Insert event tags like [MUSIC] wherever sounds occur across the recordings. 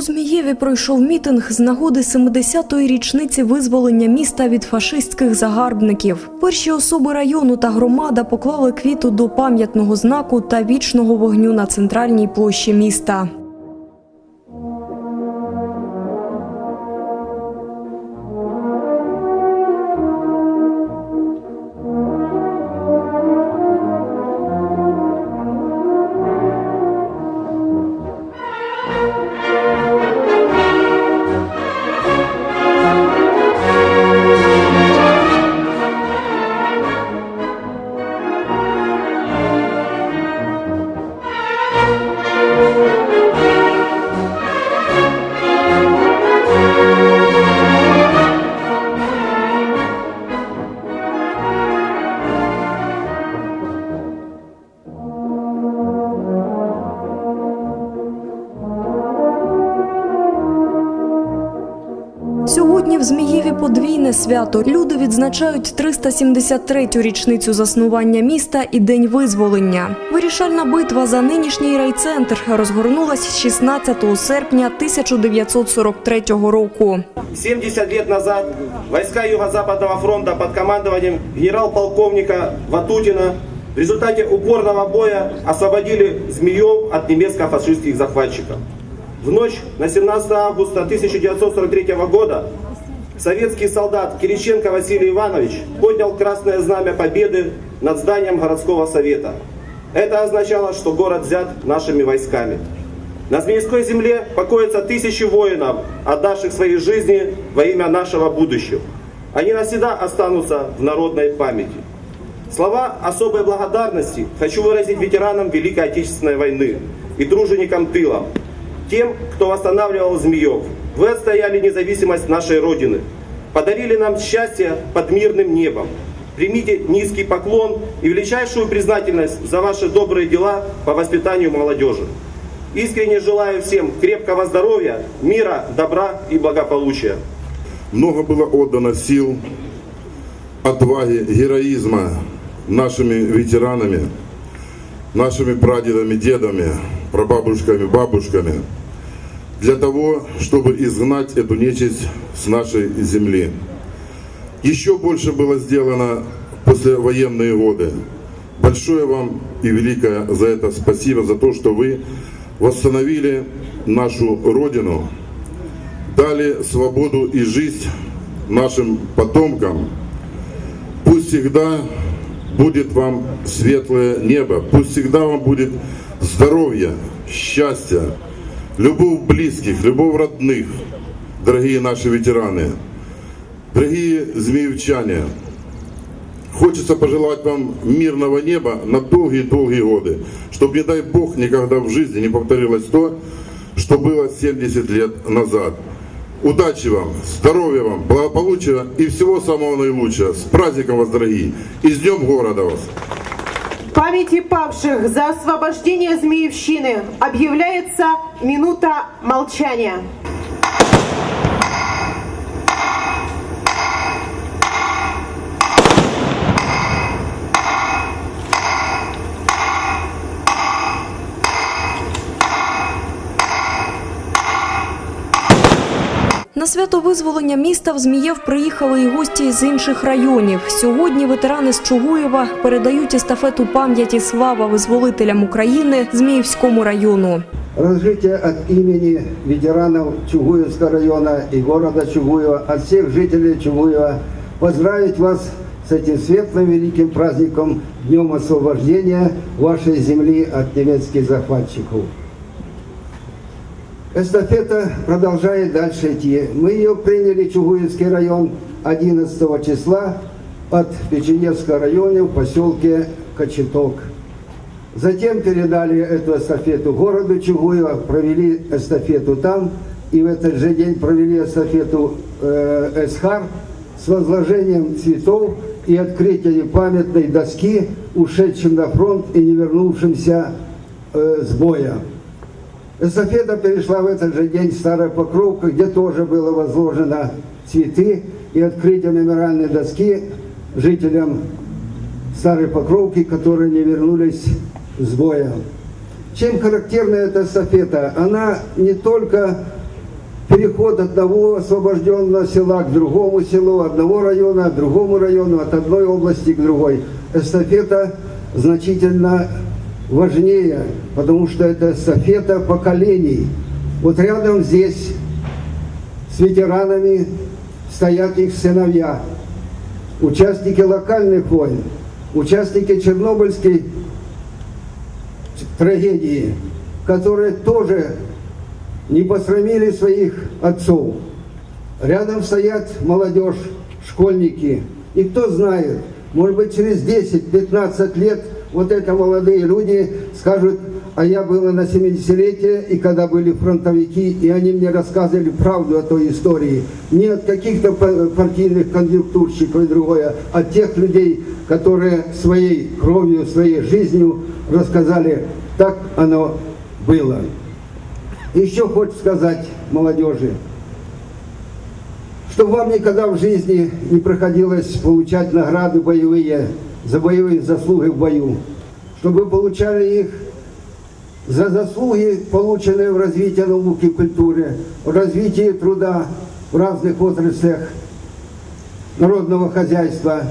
У Змієві пройшов мітинг з нагоди 70-ї річниці визволення міста від фашистських загарбників. Перші особи району та громада поклали квіту до пам'ятного знаку та вічного вогню на центральній площі міста. Подвійне свято. Люди відзначають 373-ю річницю заснування міста і День визволення. Вирішальна битва за нинішній райцентр розгорнулась 16 серпня 1943 року. 70 лет назад войска Юго-Западного фронта под командованием генерал-полковника Ватутина в результате упорного боя освободили Змеев от немецко-фашистских захватчиков. В ночь на 17 августа 1943 года советский солдат Кириченко Василий Иванович поднял красное знамя победы над зданием городского совета. Это означало, что город взят нашими войсками. На Змеевской земле покоятся тысячи воинов, отдавших свои жизни во имя нашего будущего. Они навсегда останутся в народной памяти. Слова особой благодарности хочу выразить ветеранам Великой Отечественной войны и труженикам тыла, тем, кто восстанавливал Змеев. Вы отстояли независимость нашей Родины, подарили нам счастье под мирным небом. Примите низкий поклон и величайшую признательность за ваши добрые дела по воспитанию молодежи. Искренне желаю всем крепкого здоровья, мира, добра и благополучия. Много было отдано сил, отваги, героизма нашими ветеранами, нашими прадедами, дедами, прабабушками, бабушками для того, чтобы изгнать эту нечисть с нашей земли. Еще больше было сделано после военные годы. Большое вам и великое за это спасибо, за то, что вы восстановили нашу Родину, дали свободу и жизнь нашим потомкам. Пусть всегда будет вам светлое небо, пусть всегда вам будет здоровье, счастье, любовь близких, любовь родных, дорогие наши ветераны, дорогие змеевчане. Хочется пожелать вам мирного неба на долгие-долгие годы, чтобы, не дай Бог, никогда в жизни не повторилось то, что было 70 лет назад. Удачи вам, здоровья вам, благополучия и всего самого наилучшего. С праздником вас, дорогие! И с Днем города вас! Памяти павших за освобождение Змеевщины объявляется минута молчания. На свято визволення міста в Змієв приїхали і гості з інших районів. Сьогодні ветерани з Чугуєва передають естафету пам'яті слава визволителям України Зміївському району. Разжитие от имени ветеранов Чугуевского района и города Чугуева, от всех жителей Чугуева, поздравить вас с этим светлым великим праздником, Днем освобождения вашей земли от немецких захватчиков. Эстафета продолжает дальше идти. Мы ее приняли, Чугуевский район, 11 числа от Печеневского района в поселке Кочеток. Затем передали эту эстафету городу Чугуева, провели эстафету там, и в этот же день провели эстафету э, Эсхар с возложением цветов и открытием памятной доски ушедшим на фронт и не вернувшимся э, с боя. Эстафета перешла в этот же день в Старая Покровка, где тоже было возложено цветы и открытие мемориальной доски жителям Старой Покровки, которые не вернулись с боя. Чем характерна эта эстафета? Она не только переход одного освобожденного села к другому селу, одного района к другому району, от одной области к другой. Эстафета значительно важнее, потому что это эстафета поколений. Вот рядом здесь с ветеранами стоят их сыновья, участники локальных войн, участники Чернобыльской трагедии, которые тоже не посрамили своих отцов. Рядом стоят молодежь, школьники. И кто знает, может быть через 10-15 лет вот это молодые люди скажут, а я была на 70-летие, и когда были фронтовики, и они мне рассказывали правду о той истории. Не от каких-то па- партийных конъюнктурщиков и другое, а тех людей, которые своей кровью, своей жизнью рассказали, так оно было. Еще хочу сказать молодежи, чтобы вам никогда в жизни не приходилось получать награды боевые за боевые заслуги в бою, чтобы получали их за заслуги, полученные в развитии науки и культуры, в развитии труда в разных отраслях народного хозяйства.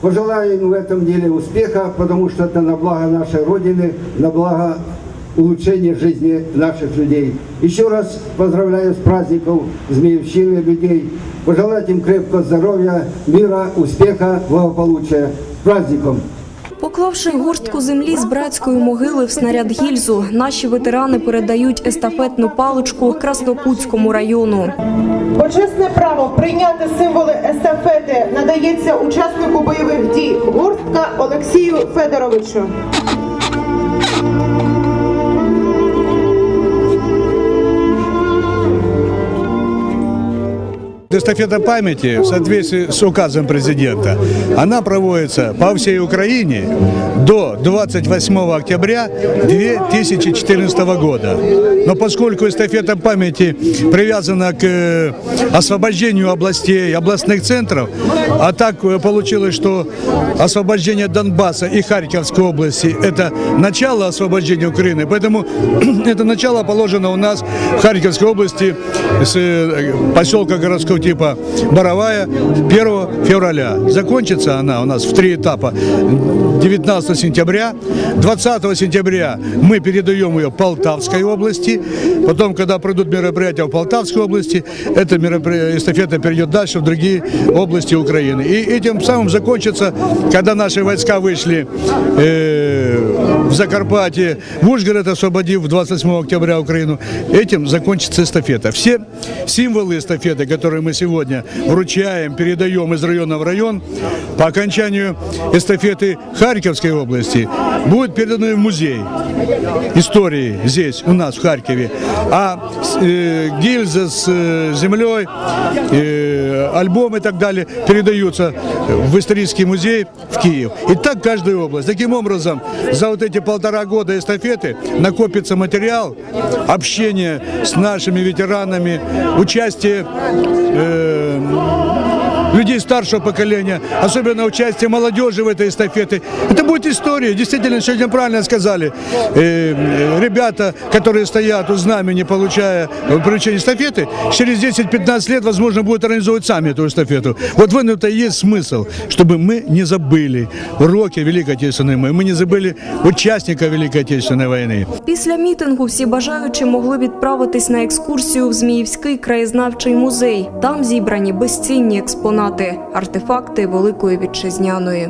Пожелаю им в этом деле успеха, потому что это на благо нашей Родины, на благо улучшения жизни наших людей. Еще раз поздравляю с праздником Змеевщины людей. Пожелать им крепкого здоровья, мира, успеха, благополучия. Праздником! Поклавши горстку землі з братської могили в снаряд гільзу, наші ветерани передають естафетну паличку Краснокутському району. Почесне право прийняти символи естафети надається учаснику бойових дій гуртка Олексію Федоровичу. Эстафета памяти в соответствии с указом президента, она проводится по всей Украине до 28 октября 2014 года. Но поскольку эстафета памяти привязана к э, освобождению областей, областных центров, а так э, получилось, что освобождение Донбасса и Харьковской области – это начало освобождения Украины, поэтому [CLEARS THROAT] это начало положено у нас в Харьковской области с э, поселка городского типа Боровая 1 февраля. Закончится она у нас в три этапа 19 сентября. 20 сентября мы передаем ее Полтавской области. Потом, когда пройдут мероприятия в Полтавской области, эта эстафета перейдет дальше в другие области Украины. И этим самым закончится, когда наши войска вышли э, в Закарпатье, в Ужгород, освободив 28 октября Украину, этим закончится эстафета. Все символы эстафеты, которые мы сегодня вручаем, передаем из района в район, по окончанию эстафеты Харьковской области будут переданы в музей истории здесь, у нас в Харькове. А э, гильзы с э, землей, э, альбом и так далее передаются в исторический музей в Киев. И так каждая область. Таким образом, за вот эти полтора года эстафеты накопится материал общения с нашими ветеранами, участие э, людей старшего поколения, особенно участие молодежи в этой эстафете. Это будет история. Действительно, сегодня правильно сказали. Э, э, ребята, которые стоят у знамени, получая э, поручение эстафеты, через 10-15 лет, возможно, будут организовывать сами эту эстафету. Вот в этом-то и есть смысл, чтобы мы не забыли уроки Великой Отечественной войны, мы не забыли участника Великой Отечественной войны. Після мітингу всі бажаючі могли відправитись на екскурсію в Зміївський краєзнавчий музей. Там зібрані безцінні експонати, артефакти Великої Вітчизняної.